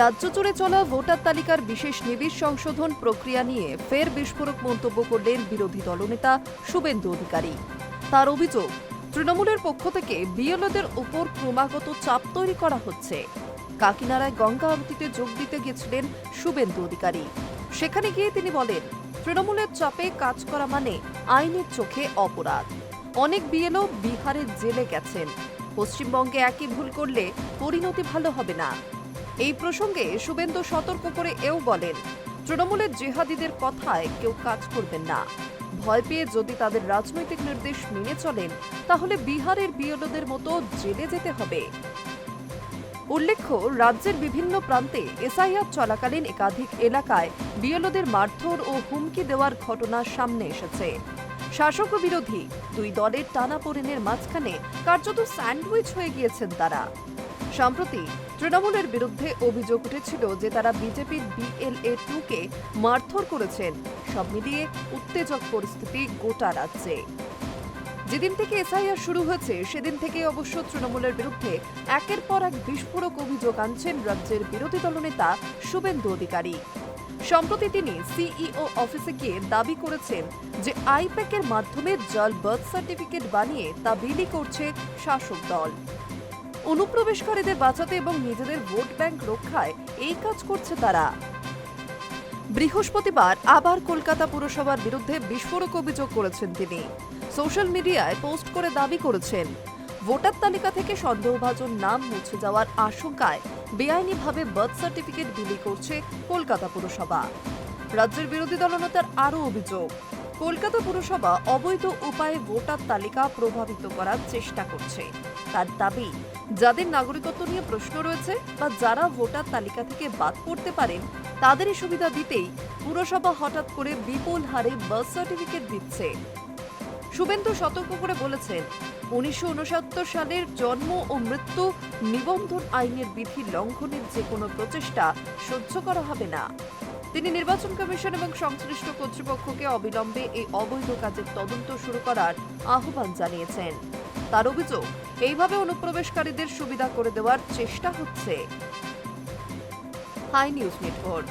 রাজ্য জুড়ে চলা ভোটার তালিকার বিশেষ নিবিড় সংশোধন প্রক্রিয়া নিয়ে ফের বিস্ফোরক মন্তব্য করলেন বিরোধী দলনেতা শুভেন্দু অধিকারী। তার অভিযোগ, তৃণমূলের পক্ষ থেকে বিএলওদের উপর ক্রমাগত চাপ তৈরি করা হচ্ছে। কাকিনাড়ায় গঙ্গা আরতিতে যোগ দিতে গিয়েছিলেন শুভেন্দু অধিকারী। সেখানে গিয়ে তিনি বলেন, তৃণমূলের চাপে কাজ করা মানে আইনের চোখে অপরাধ। অনেক বিএলও বিহারের জেলে গেছেন। পশ্চিমবঙ্গে একই ভুল করলে পরিণতি ভালো হবে না। এই প্রসঙ্গে শুভেন্দু সতর্ক করে এও বলেন, তৃণমূলের জেহাদিদের কথায় কেউ কাজ করবেন না। ভয় পেয়ে যদি তাদের রাজনৈতিক নির্দেশ মেনে চলেন, তাহলে বিহারের বিএলওদের মতো জেলে যেতে হবে। উল্লেখ্য, রাজ্যের বিভিন্ন প্রান্তে এসআইআর চলাকালীন একাধিক এলাকায় বিএলওদের মারধর ও হুমকি দেওয়ার ঘটনা সামনে এসেছে। শাসক বিরোধী দুই দলের টানাপোড়েনের মাঝখানে কার্যত স্যান্ডউইচ হয়ে গিয়েছেন তারা। সম্প্রতি তৃণমূলের বিরুদ্ধে অভিযোগ উঠেছিল যে তারা বিজেপির বিএলএ টু কে মারধর করেছেন। সব মিলিয়ে উত্তেজক পরিস্থিতি গোটা রাজ্যে। যেদিন থেকে এসআইআর শুরু হয়েছে, সেদিন থেকে অবশ্য তৃণমূলের বিরুদ্ধে একের পর এক বিস্ফোরক অভিযোগ আনছেন রাজ্যের বিরোধী দলনেতা শুভেন্দু অধিকারী। সম্প্রতি তিনি সিইও অফিসে গিয়ে দাবি করেছেন যে আইপ্যাকের মাধ্যমে জল বার্থ সার্টিফিকেট বানিয়ে তা বিলি করছে শাসক দল। অনুপ্রবেশকারীদের বাঁচাতে এবং নিজেদের ভোট ব্যাংক রক্ষায় এই কাজ করছে তারা। বৃহস্পতিবার আবার কলকাতা পুরসভার বিরুদ্ধে বিস্ফোরক অভিযোগ করেছেন তিনি। সোশ্যাল মিডিয়ায় পোস্ট করে দাবি করেছেন, ভোটার তালিকা থেকে সন্দেহভাজন নাম মুছে যাওয়ার আশঙ্কায় বেআইনিভাবে বার্থ সার্টিফিকেট বিলি করছে কলকাতা পুরসভা। রাজ্যের বিরোধী দলনেতার আরও অভিযোগ কলকাতা পুরসভা অবৈধ উপায়ে ভোটার তালিকা প্রভাবিত করার চেষ্টা করছে। তার দাবি, যাদের নাগরিকত্ব নিয়ে প্রশ্ন রয়েছে বা যারা ভোটার তালিকা থেকে বাদ পড়তে পারেন, তাদেরই সুবিধা দিতেই পুরসভা হঠাৎ করে বিপুল হারে বার্থ সার্টিফিকেট দিচ্ছে। শুভেন্দু সতর্ক করে বলেছেন, উনিশশো উনসত্তর সালের জন্ম ও মৃত্যু নিবন্ধন আইনের বিধি লঙ্ঘনের যে কোনো প্রচেষ্টা সহ্য করা হবে না। তিনি নির্বাচন কমিশন এবং সংশ্লিষ্ট কর্তৃপক্ষকে অবিলম্বে এই অবৈধ কাজের তদন্ত শুরু করার আহ্বান জানিয়েছেন। তার অভিযোগ, এইভাবে অনুপ্রবেশকারীদের সুবিধা করে দেওয়ার চেষ্টা হচ্ছে। Hi news network.